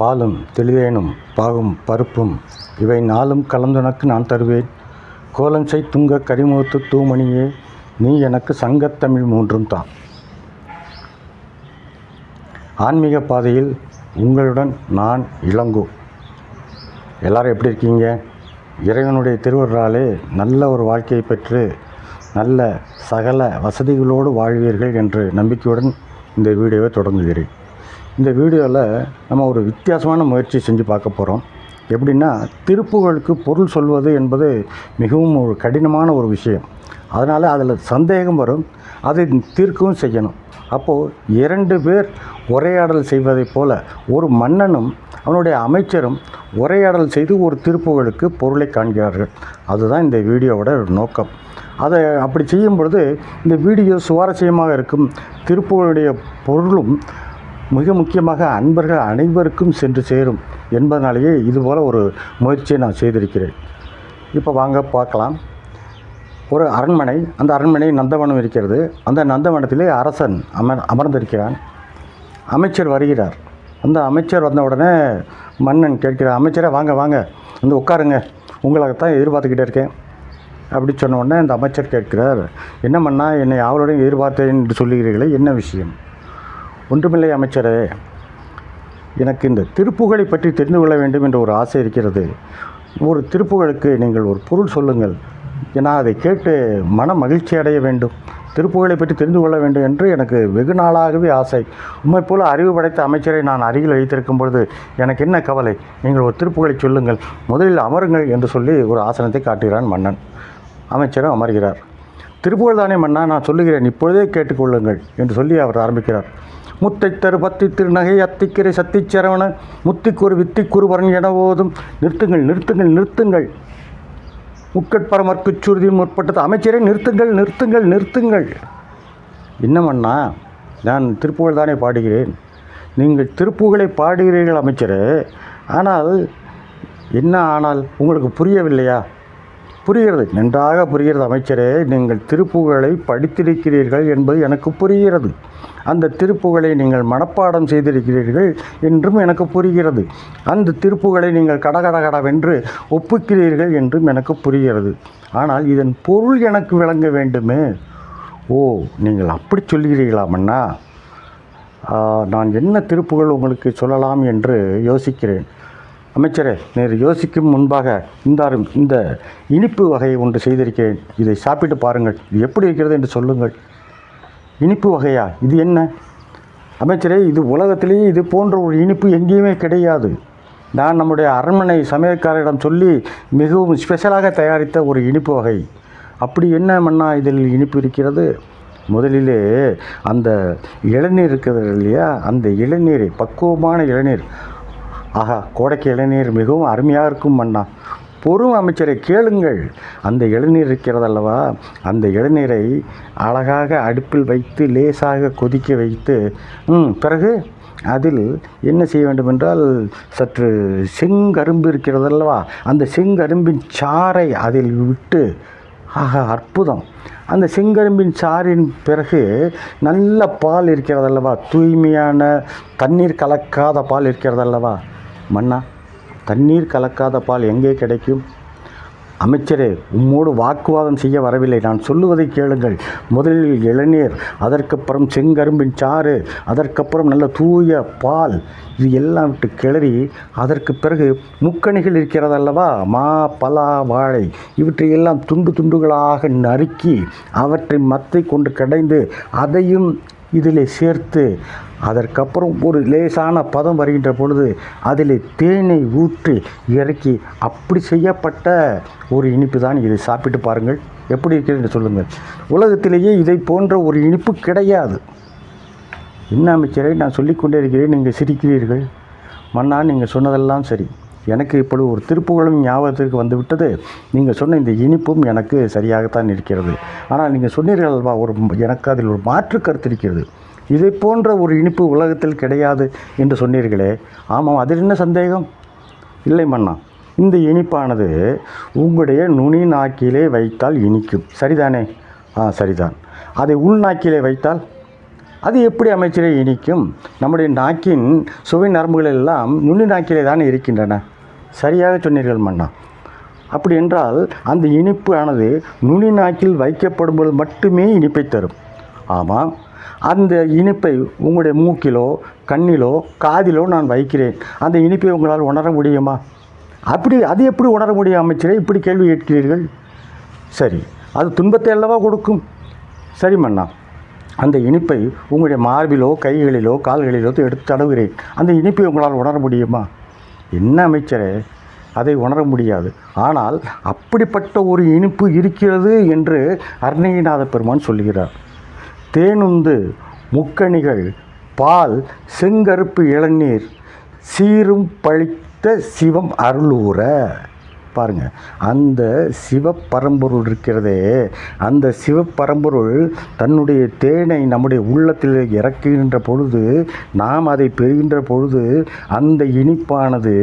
பாலும் தெளிதேனும் பாகும் பருப்பும் இவை நாளும் கலந்துனக்கு நான் தருவேன். கோலஞ்சை துங்க கரிமுகத்து தூமணியே நீ எனக்கு சங்கத்தமிழ் மூன்றும் தான் ஆன்மீக பாதையில் உங்களுடன் நான் இளங்கோ. எல்லாரும் எப்படி இருக்கீங்க? இறைவனுடைய திருவருளாலே நல்ல ஒரு வாழ்க்கையை பெற்று நல்ல சகல வசதிகளோடு வாழ்வீர்கள் என்று நம்பிக்கையுடன் இந்த வீடியோவை தொடங்குகிறேன். இந்த வீடியோவில் நம்ம ஒரு வித்தியாசமான முயற்சி செஞ்சு பார்க்க போகிறோம் எப்படின்னா திருப்புகளுக்கு பொருள் சொல்வது என்பது மிகவும் ஒரு கடினமான ஒரு விஷயம். அதனால் அதில் சந்தேகம் வரும். அதை தீர்க்கவும் செய்யணும். அப்போது இரண்டு பேர் உரையாடல் செய்வதைப் போல ஒரு மன்னனும் அவனுடைய அமைச்சரும் உரையாடல் செய்து ஒரு திருப்புகளுக்கு பொருளை காண்கிறார்கள். அதுதான் இந்த வீடியோவோட நோக்கம். அதை அப்படி செய்யும் பொழுது இந்த வீடியோ சுவாரஸ்யமாக இருக்கும். திருப்புகளுடைய பொருளும் மிக முக்கியமாக அன்பர்கள் அனைவருக்கும் சென்று சேரும் என்பதனாலேயே இதுபோல் ஒரு முயற்சியை நான் செய்திருக்கிறேன். இப்போ வாங்க பார்க்கலாம். ஒரு அரண்மனை அந்த அரண்மனை நந்தவனம் இருக்கிறது. அந்த நந்தவனத்திலே அரசன் அமர் அமர்ந்திருக்கிறான். அமைச்சர் வருகிறார். அந்த அமைச்சர் வந்த உடனே மன்னன் கேட்கிறார் அமைச்சரே வாங்க வாங்க. வந்து உட்காருங்க. உங்களாகத்தான் எதிர்பார்த்துக்கிட்டே இருக்கேன். அப்படி சொன்ன உடனே அந்த அமைச்சர் கேட்கிறார் என்ன மன்னா என்னை அவளுடன் எதிர்பார்த்தேன் என்று சொல்லுகிறீர்களே என்ன விஷயம்? ஒன்றுமில்லை அமைச்சரே. எனக்கு இந்த திருப்புகழை பற்றி தெரிந்து கொள்ள வேண்டும் என்ற ஒரு ஆசை இருக்கிறது. ஒரு திருப்புகழுக்கு நீங்கள் ஒரு பொருள் சொல்லுங்கள். ஏன்னா அதை கேட்டு மன மகிழ்ச்சி அடைய வேண்டும். திருப்புகழை பற்றி தெரிந்து கொள்ள வேண்டும் என்று எனக்கு வெகு நாளாகவே ஆசை. உண்மை போல அறிவு படைத்த அமைச்சரை நான் அருகில் வைத்திருக்கும் பொழுது எனக்கு என்ன கவலை? நீங்கள் ஒரு திருப்புகளை சொல்லுங்கள். முதலில் அமருங்கள் என்று சொல்லி ஒரு ஆசனத்தை காட்டுகிறான் மன்னன். அமைச்சரும் அமர்கிறார். திருப்புகழ் தானே மன்னா நான் சொல்லுகிறேன். இப்பொழுதே கேட்டுக்கொள்ளுங்கள் என்று சொல்லி அவர் ஆரம்பிக்கிறார். முத்தை தரு பத்தி திருநகை அத்திக்கரை சத்திச்சரவண முத்திக்குரு வித்திக்குருவரன் என ஓதும் நிறுத்துங்கள் நிறுத்துங்கள் நிறுத்துங்கள். உட்கட்பரமற்கு சுருதியும் முற்பட்டது. அமைச்சரே நிறுத்துங்கள் நிறுத்துங்கள் நிறுத்துங்கள். என்னமண்ணா நான் திருப்புகழ் தானே பாடுகிறேன். நீங்கள் திருப்புகளை பாடுகிறீர்கள் அமைச்சரே. ஆனால் என்ன ஆனால் உங்களுக்கு புரியவில்லையா? புரிகிறது. நன்றாக புரிகிறது அமைச்சரே நீங்கள் திருப்புகழை படித்திருக்கிறீர்கள் என்பது எனக்கு புரிகிறது. அந்த திருப்புகளை நீங்கள் மனப்பாடம் செய்திருக்கிறீர்கள் என்றும் எனக்கு புரிகிறது. அந்த திருப்புகளை நீங்கள் கடகடகடவென்று ஒப்புக்கிறீர்கள் என்றும் எனக்கு புரிகிறது. ஆனால் இதன் பொருள் எனக்கு விளங்க வேண்டுமே. ஓ நீங்கள் அப்படி சொல்கிறீர்களாமண்ணா? நான் என்ன திருப்புகள் உங்களுக்கு சொல்லலாம் என்று யோசிக்கிறேன். அமைச்சரே நேர் யோசிக்கும் முன்பாக இந்தாரும் இந்த இனிப்பு வகையை ஒன்று செய்திருக்கிறேன். இதை சாப்பிட்டு பாருங்கள். இது எப்படி இருக்கிறது என்று சொல்லுங்கள். இனிப்பு வகையா? இது என்ன? அமைச்சரே இது உலகத்திலேயே இது போன்ற ஒரு இனிப்பு எங்கேயுமே கிடையாது. நான் நம்முடைய அரண்மனை சமையல்காரரிடம் சொல்லி மிகவும் ஸ்பெஷலாக தயாரித்த ஒரு இனிப்பு வகை. அப்படி என்ன மன்னா இதில் இனிப்பு இருக்கிறது? முதலிலே அந்த இளநீர் இருக்கிறது இல்லையா? அந்த இளநீரை பக்குவமான இளநீர் ஆஹா கோடைக்கு இளநீர் மிகவும் அருமையாக இருக்கும் மண்ணா பொறும் அமைச்சரை கேளுங்கள். அந்த இளநீர் இருக்கிறதல்லவா? அந்த இளநீரை அழகாக அடுப்பில் வைத்து லேசாக கொதிக்க வைத்து ம், பிறகு அதில் என்ன செய்ய வேண்டும் என்றால் சற்று செங்கரும்பு இருக்கிறதல்லவா? அந்த செங்கரும்பின் சாறை அதில் விட்டு ஆஹா அற்புதம். அந்த செங்கரும்பின் சாறின் பிறகு நல்ல பால் இருக்கிறதல்லவா? தூய்மையான தண்ணீர் கலக்காத பால் இருக்கிறதல்லவா? மன்னா தண்ணீர் கலக்காத பால் எங்கே கிடைக்கும்? அமைச்சரே உம்மோடு வாக்குவாதம் செய்ய வரவில்லை. நான் சொல்லுவதை கேளுங்கள். முதலில் இளநீர் அதற்கப்புறம் செங்கரும்பின் சாறு அதற்கப்புறம் நல்ல தூய பால். இது எல்லாம் விட்டு கிளறி அதற்கு பிறகு முக்கணிகள் இருக்கிறதல்லவா? மா பலா வாழை. இவற்றையெல்லாம் துண்டு துண்டுகளாக நறுக்கி அவற்றை மத்தை கொண்டு கடைந்து அதையும் இதில் சேர்த்து அதற்கப்புறம் ஒரு லேசான பதம் வருகின்ற பொழுது அதில் தேனை ஊற்றி இறக்கி அப்படி செய்யப்பட்ட ஒரு இனிப்பு தான் இதை சாப்பிட்டு பாருங்கள். எப்படி இருக்கிறது என்று சொல்லுங்கள். உலகத்திலேயே இதை போன்ற ஒரு இனிப்பு கிடையாது. என்ன அமைச்சரை நான் சொல்லிக்கொண்டே இருக்கிறேன் நீங்கள் சிரிக்கிறீர்கள். மன்னா நீங்கள் சொன்னதெல்லாம் சரி. எனக்கு இப்பொழுது ஒரு திருப்புகளும் ஞாபகத்திற்கு வந்துவிட்டது. நீங்கள் சொன்ன இந்த இனிப்பும் எனக்கு சரியாகத்தான் இருக்கிறது. ஆனால் நீங்கள் சொன்னீர்கள் அல்வா ஒரு எனக்கு அதில் ஒரு மாற்று கருத்து இருக்கிறது. இதை போன்ற ஒரு இனிப்பு உலகத்தில் கிடையாது என்று சொன்னீர்களே. ஆமாம் அதில் என்ன சந்தேகம்? இல்லை மன்னா இந்த இனிப்பானது உங்களுடைய நுனி நாக்கிலே வைத்தால் இனிக்கும். சரிதானே? ஆ சரிதான். அதை உள்நாக்கிலே வைத்தால்? அது எப்படி அமைச்சரே இனிக்கும்? நம்முடைய நாக்கின் சுவை நரம்புகள் எல்லாம் நுனி நாக்கிலே தான் இருக்கின்றன. சரியாக சொன்னீர்கள் மன்னா. அப்படி என்றால் அந்த இனிப்பு ஆனது நுனி நாக்கில் வைக்கப்படும்போது மட்டுமே இனிப்பை தரும். ஆமாம் அந்த இனிப்பை உங்களுடைய மூக்கிலோ கண்ணிலோ காதிலோ நான் வைக்கிறேன். அந்த இனிப்பை உங்களால் உணர முடியுமா? அப்படி அது எப்படி உணர முடியும் அமைச்சரே? இப்படி கேள்வி கேட்கிறீர்கள். சரி அது துன்பத்தை அல்லவா கொடுக்கும்? சரி மன்னா அந்த இனிப்பை உங்களுடைய மார்பிலோ கைகளிலோ கால்களிலோ எடுத்து தடவுகிறேன். அந்த இனிப்பை உங்களால் உணர முடியுமா? என்ன அமைச்சரே? அதை உணர முடியாது. ஆனால் அப்படிப்பட்ட ஒரு இனிப்பு இருக்கிறது என்று அருணகிரிநாத பெருமான் சொல்கிறார் தேனுந்து முக்கணிகள் பால் செங்கருப்பு இளநீர் சீரும் பழித்த சிவம் அருளூர பாருங்க அந்த சிவப்பரம்பொருள் இருக்கிறதே அந்த சிவப்பரம்பொருள் தன்னுடைய தேனை நம்முடைய உள்ளத்தில் இறக்குகின்ற பொழுது நாம் அதை பெறுகின்ற பொழுது அந்த இனிப்பானது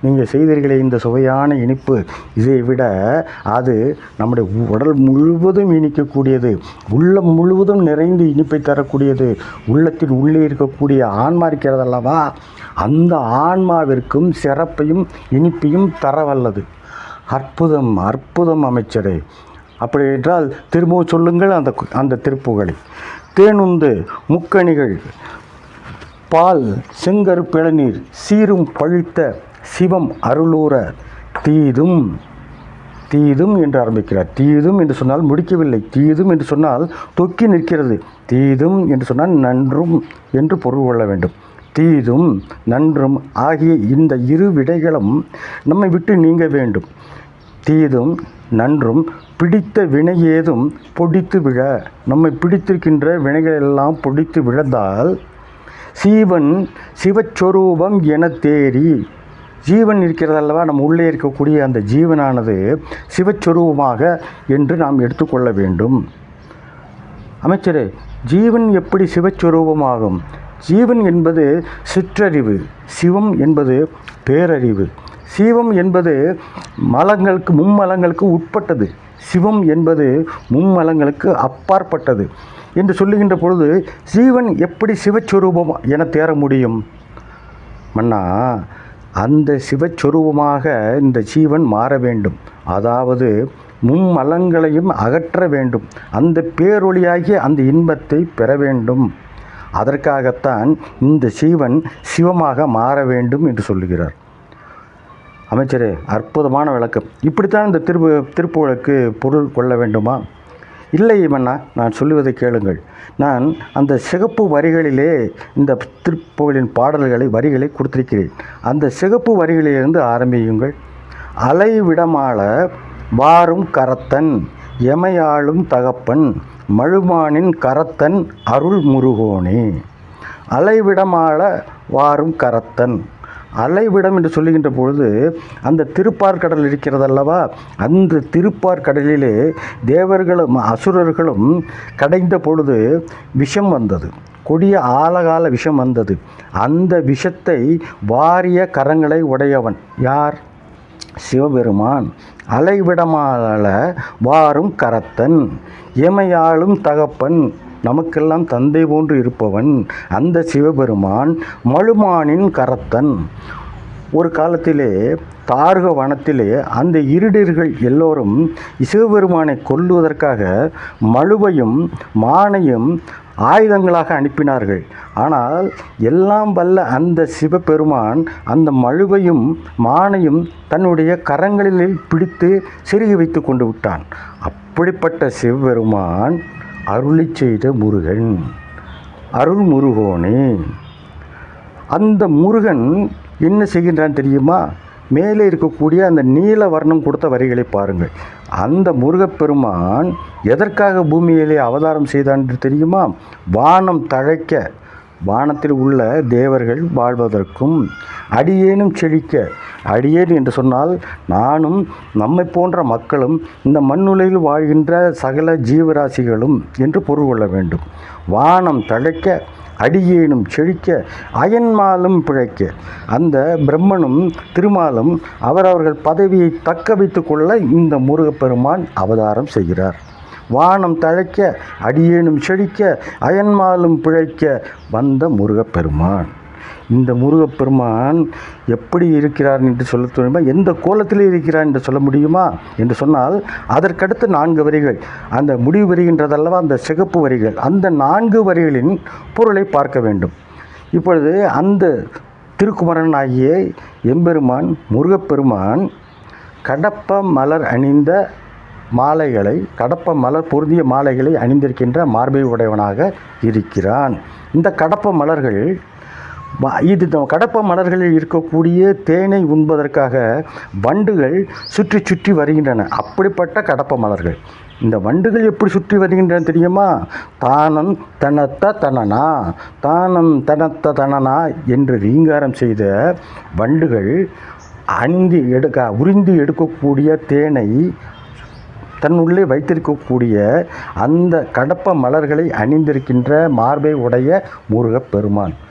நீங்கள் செய்தீர்களே இந்த சுவையான இனிப்பு இதை விட அது நம்முடைய உடல் முழுவதும் இனிக்கக்கூடியது உள்ளம் முழுவதும் நிறைந்து இனிப்பை தரக்கூடியது உள்ளத்தின் உள்ளே இருக்கக்கூடிய ஆன்மா இருக்கிறதல்லவா அந்த ஆன்மாவிற்கும் சிறப்பையும் இனிப்பையும் தரவல்லது. அற்புதம் அற்புதம் அமைச்சரே. அப்படி என்றால் திரும்பவும் சொல்லுங்கள் அந்த அந்த திருப்புகளை. தேனுந்து முக்கணிகள் பால் செங்கருப்பிளநீர் சீரும் பழுத்த சிவம் அருளூர தீதும் தீதும் என்று ஆரம்பிக்கிறார். தீதும் என்று சொன்னால் முடிக்கவில்லை. தீதும் என்று சொன்னால் தொக்கி நிற்கிறது. தீதும் என்று சொன்னால் நன்றும் என்று பொருள் கொள்ள வேண்டும். தீதும் நன்றும் ஆகிய இந்த இரு விடைகளும் நம்மை விட்டு நீங்க வேண்டும். தீதும் நன்றும் பிடித்த வினை ஏதும் பொடித்து விழ நம்மை பிடித்திருக்கின்ற வினைகளெல்லாம் பொடித்து விழந்தால் சீவன் சிவச்சொரூபம் என தேறி ஜீவன் இருக்கிறதல்லவா நம்ம உள்ளே இருக்கக்கூடிய அந்த ஜீவனானது சிவச்சொரூபமாக என்று நாம் எடுத்துக்கொள்ள வேண்டும். அமைச்சரே ஜீவன் எப்படி சிவச்சொரூபமாகும்? ஜீவன் என்பது சிற்றறிவு சிவம் என்பது பேரறிவு. சிவம் என்பது மலங்களுக்கு மும்மலங்களுக்கு உட்பட்டது. சிவம் என்பது மும்மலங்களுக்கு அப்பாற்பட்டது. என்று சொல்லுகின்ற பொழுது ஜீவன் எப்படி சிவஸ்வரூபம் என தேர முடியும்? மன்னா அந்த சிவச்சொரூபமாக இந்த ஜீவன் மாற வேண்டும். அதாவது மும்மலங்களையும் அகற்ற வேண்டும். அந்த பேரொளியாகிய அந்த இன்பத்தை பெற வேண்டும். அதற்காகத்தான் இந்த சீவன் சிவமாக மாற வேண்டும் என்று சொல்லுகிறார். அமைச்சரே அற்புதமான விளக்கம். இப்படித்தான் இந்த திருப்பு திருப்புகளுக்கு பொருள் கொள்ள வேண்டுமா? இல்லை மன்னா நான் சொல்லுவதை கேளுங்கள். நான் அந்த சிகப்பு வரிகளிலே இந்த திருப்புகளின் பாடல்களை வரிகளை கொடுத்திருக்கிறேன். அந்த சிகப்பு வரிகளிலிருந்து ஆரம்பியுங்கள். அலைவிடமாள வாரும் கரத்தன் எமையாளும் தகப்பன் மழுமானின் கரத்தன் அருள் முருகோனே. அலைவிடமாள வாரும் கரத்தன். அலைவிடம் என்று சொல்லுகின்ற பொழுது அந்த திருப்பார்கடல் இருக்கிறதல்லவா? அந்த திருப்பார்கடலிலே தேவர்களும் அசுரர்களும் கடைந்த பொழுது விஷம் வந்தது. கொடிய ஆழகால விஷம் வந்தது. அந்த விஷத்தை வாரிய கரங்களை உடையவன் யார்? சிவபெருமான். அலைவிடமால வாரும் கரத்தன் எமையாளும் தகப்பன் நமக்கெல்லாம் தந்தை போன்று இருப்பவன் அந்த சிவபெருமான் மழுமானின் கரத்தன். ஒரு காலத்திலே தார்க வனத்திலே அந்த இருடர்கள் எல்லோரும் சிவபெருமானை கொல்லுவதற்காக மழுவையும் மானையும் ஆயுதங்களாக அனுப்பினார்கள். ஆனால் எல்லாம் வல்ல அந்த சிவபெருமான் அந்த மழுவையும் மானையும் தன்னுடைய கரங்களில் பிடித்து சிறுகி வைத்து கொண்டு விட்டான். அப்படிப்பட்ட சிவபெருமான் அருளி செய்த முருகன். அருள் முருகோனே. அந்த முருகன் என்ன செய்கின்றான் தெரியுமா? மேலே இருக்கக்கூடிய அந்த நீல வர்ணம் கொடுத்த வரிகளை பாருங்கள். அந்த முருகப்பெருமான் எதற்காக பூமியிலே அவதாரம் செய்தான் என்று தெரியுமா? வானம் தழைக்க வானத்தில் உள்ள தேவர்கள் வாழ்வதற்கும் அடியேனும் செழிக்க. அடியேன் என்று சொன்னால் நானும் நம்மை போன்ற மக்களும் இந்த மண்ணுலையில் வாழ்கின்ற சகல ஜீவராசிகளும் என்று பொருள் கொள்ள வேண்டும். வானம் தழைக்க அடியேனும் செழிக்க அயன்மாலும் பிழைக்க. அந்த பிரம்மனும் திருமாலும் அவரவர்கள் பதவியை தக்க வைத்து கொள்ள இந்த முருகப்பெருமான் அவதாரம் செய்கிறார். வானம் தழைக்க அடியேனும் செழிக்க அயன்மாலும் பிழைக்க வந்த முருகப்பெருமான். இந்த முருகப்பெருமான் எப்படி இருக்கிறார் என்று சொல்ல முடியுமா? எந்த கோலத்தில் இருக்கிறார் என்று சொல்ல முடியுமா? என்று சொன்னால் அதற்கடுத்து நான்கு வரிகள். அந்த முடிவு வருகின்றதல்லவா? அந்த சிகப்பு வரிகள். அந்த நான்கு வரிகளின் பொருளை பார்க்க வேண்டும். இப்பொழுது அந்த திருக்குமரன் ஆகிய எம்பெருமான் முருகப்பெருமான் கடப்ப மலர் அணிந்த மாலைகளை கடப்ப மலர் பொருந்திய மாலைகளை அணிந்திருக்கின்ற மார்பை உடையவனாக இருக்கிறான். இந்த கடப்ப மலர்கள் இது கடப்ப மலர்களில் இருக்கக்கூடிய தேனை உண்பதற்காக வண்டுகள் சுற்றி சுற்றி வருகின்றன. அப்படிப்பட்ட கடப்ப மலர்கள். இந்த வண்டுகள் எப்படி சுற்றி வருகின்றன தெரியுமா? தானம் தனத்த தனனா தானம் தனத்த தனனா என்று ரீங்காரம் செய்த வண்டுகள் அணிந்து எடுக்க உறிந்து எடுக்கக்கூடிய தேனை தன்னுள்ளே வைத்திருக்கக்கூடிய அந்த கடப்ப மலர்களை அணிந்திருக்கின்ற மார்பை உடைய முருகப் பெருமான்.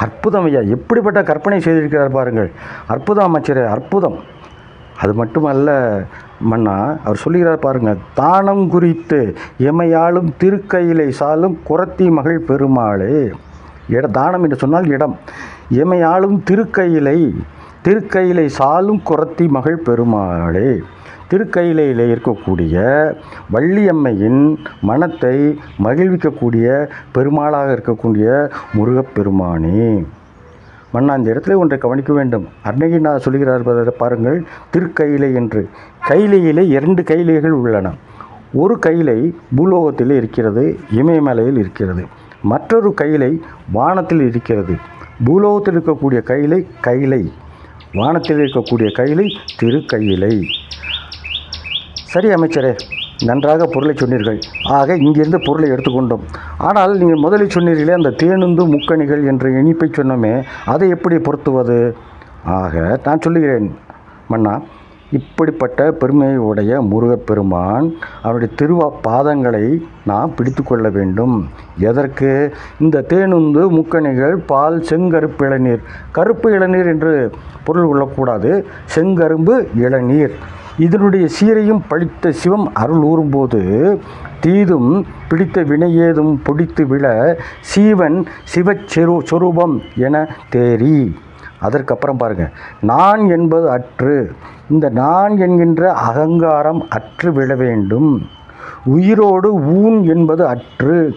அற்புதம் ஐயா. எப்படிப்பட்ட கற்பனை செய்திருக்கிறார் பாருங்கள். அற்புதம் அமைச்சரே அற்புதம். அது மட்டுமல்ல மன்னா அவர் சொல்லுகிறார் பாருங்கள் தானம் குறித்து எமையாளும் திருக்கையிலை சாலும் குரத்தி மகள் பெருமாளே. இட தானம் என்று சொன்னால் இடம். எமையாளும் திருக்கையிலை திருக்கையிலை சாலும் குரத்தி மகள் பெருமாளே. திருக்கையிலையில் இருக்கக்கூடிய வள்ளியம்மையின் மனத்தை மகிழ்விக்கக்கூடிய பெருமாளாக இருக்கக்கூடிய முருகப்பெருமானே. மன்னா இந்த இடத்துல ஒன்றை கவனிக்க வேண்டும். அருணகிரிநாதர் சொல்கிறார் பாருங்கள் திருக்கையிலை என்று. கைலையிலே இரண்டு கைலைகள் உள்ளன. ஒரு கைலை பூலோகத்தில் இருக்கிறது இமயமலையில் இருக்கிறது. மற்றொரு கைலை வானத்தில் இருக்கிறது. பூலோகத்தில் இருக்கக்கூடிய கைலை கைலை. வானத்தில் இருக்கக்கூடிய கைலை திருக்கையிலை. சரி அமைச்சரே நன்றாக பொருளை சொன்னீர்கள். ஆக இங்கிருந்து பொருளை எடுத்துக்கொண்டோம். ஆனால் நீங்கள் முதலில் சொன்னீர்களே அந்த தேனுந்து முக்கணிகள் என்ற இனிப்பை சொன்னோமே அதை எப்படி பொருத்துவது? ஆக நான் சொல்லுகிறேன் மன்னா இப்படிப்பட்ட பெருமையுடைய முருகப்பெருமான் அவருடைய திருவா பாதங்களை நாம் பிடித்து கொள்ள வேண்டும். எதற்கு? இந்த தேனுந்து முக்கணிகள் பால் செங்கருப்பு இளநீர். கருப்பு இளநீர் என்று பொருள் கொள்ளக்கூடாது. செங்கரும்பு இளநீர். இதனுடைய சீரையும் பழித்த சிவம் அருள் ஊறும்போது தீதும் பிடித்த வினையேதும் பிடித்து விழ சீவன் சிவச்செரு சொரூபம் என தேறி. அதற்கப்புறம் பாருங்கள் நான் என்பது அற்று. இந்த நான் என்கின்ற அகங்காரம் அற்று விழ வேண்டும். உயிரோடு ஊன் என்பது அற்று.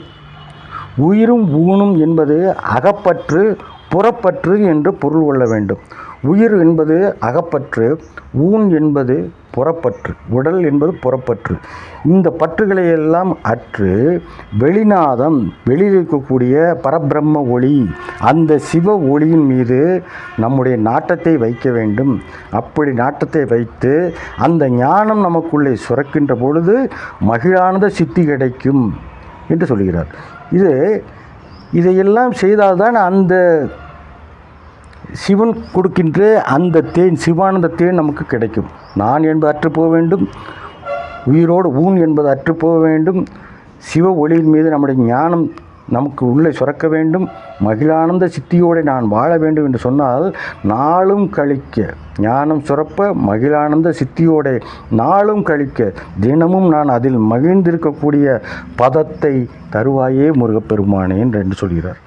உயிரும் ஊனும் என்பது அகப்பற்று புறப்பற்று என்று பொருள் கொள்ள வேண்டும். உயிர் என்பது அகப்பற்று ஊன் என்பது புறப்பற்று. உடல் என்பது புறப்பற்று. இந்த பற்றுகளை எல்லாம் அற்று வெளிநாதம் வெளியில் இருக்கக்கூடிய பரபிரம்ம ஒளி அந்த சிவ ஒளியின் மீது நம்முடைய நாட்டத்தை வைக்க வேண்டும். அப்படி நாட்டத்தை வைத்து அந்த ஞானம் நமக்குள்ளே சுரக்கின்ற பொழுது மகிழானந்த சித்தி கிடைக்கும் என்று சொல்கிறார். இது இதையெல்லாம் செய்தால்தான் அந்த சிவன் கொடுக்கின்ற அந்த தேன் சிவானந்த தேன் நமக்கு கிடைக்கும். நான் என்பது அற்று போக வேண்டும். உயிரோடு ஊன் என்பது அற்று போக வேண்டும். சிவ ஒளியின் மீது நம்முடைய ஞானம் நமக்கு உள்ளே சுரக்க வேண்டும். மகிழானந்த சித்தியோடு நான் வாழ வேண்டும் என்று சொன்னால் நாளும் கழிக்க ஞானம் சுரப்ப மகிழானந்த சித்தியோட நாளும் கழிக்க தினமும் நான் அதில் மகிழ்ந்திருக்கக்கூடிய பதத்தை தருவாயே முருகப்பெருமானே என்று சொல்கிறார்.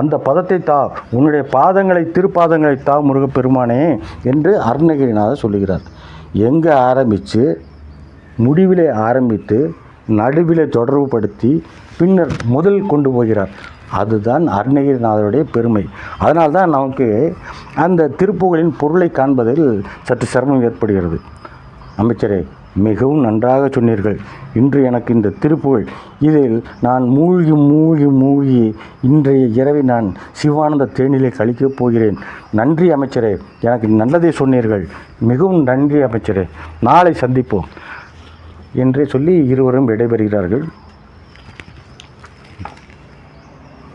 அந்த பதத்தை தா உன்னுடைய பாதங்களை திருப்பாதங்களை தா முருகப்பெருமானே என்று அருணகிரிநாதர் சொல்லுகிறார். எங்கே ஆரம்பித்து முடிவிலே ஆரம்பித்து நடுவிலே தொடர்புபடுத்தி பின்னர் முதல் கொண்டு போகிறார். அதுதான் அருணகிரிநாதருடைய பெருமை. அதனால்தான் நமக்கு அந்த திருப்புகளின் பொருளை காண்பதில் சற்று சிரமம் ஏற்படுகிறது. அமைச்சரே மிகவும் நன்றாக சொன்னீர்கள். இன்று எனக்கு இந்த திருப்புகழ். இதில் நான் மூழ்கி மூழ்கி மூழ்கி இன்றைய இரவை நான் சிவானந்த தேனிலே கழிக்கப் போகிறேன். நன்றி அமைச்சரே எனக்கு நல்லதை சொன்னீர்கள். மிகவும் நன்றி அமைச்சரே நாளை சந்திப்போம். என்றே சொல்லி இருவரும் விடைபெறுகிறார்கள்.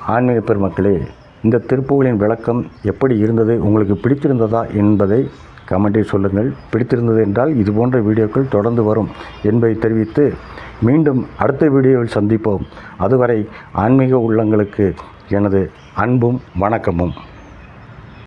ஆன்மீக பெருமக்களே இந்த திருப்புகளின் விளக்கம் எப்படி இருந்தது? உங்களுக்கு பிடித்திருந்ததா என்பதை கமெண்டில் சொல்லுங்கள். பிடித்திருந்தது என்றால் இது போன்ற வீடியோக்கள் தொடர்ந்து வரும் என்பதை தெரிவித்து மீண்டும் அடுத்த வீடியோவில் சந்திப்போம். அதுவரை ஆன்மீக உள்ளங்களுக்கு எனது அன்பும் வணக்கமும்.